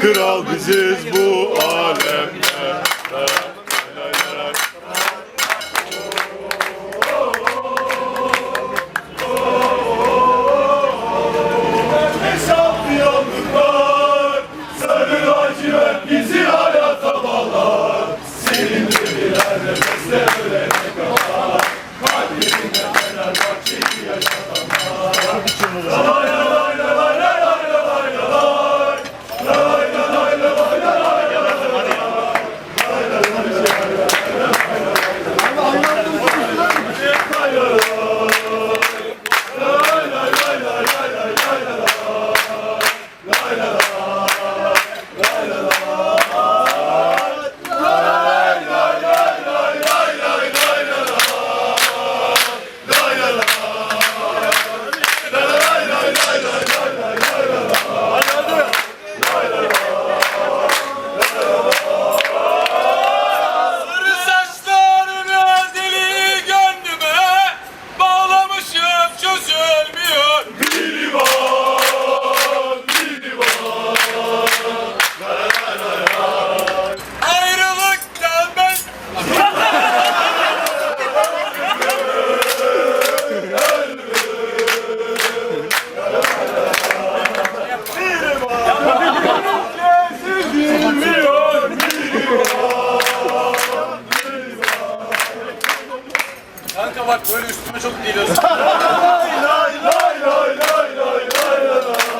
Kral biziz bu alemde bak böyle üstüme çok geliyorsun. lay lay lay lay lay lay lay lay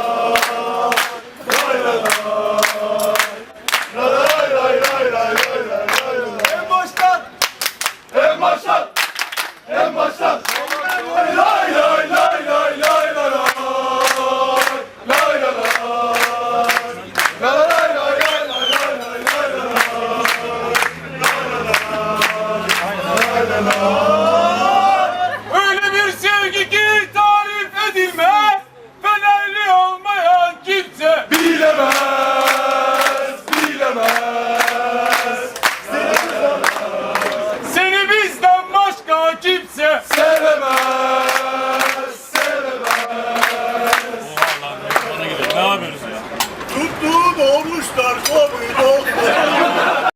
Lord.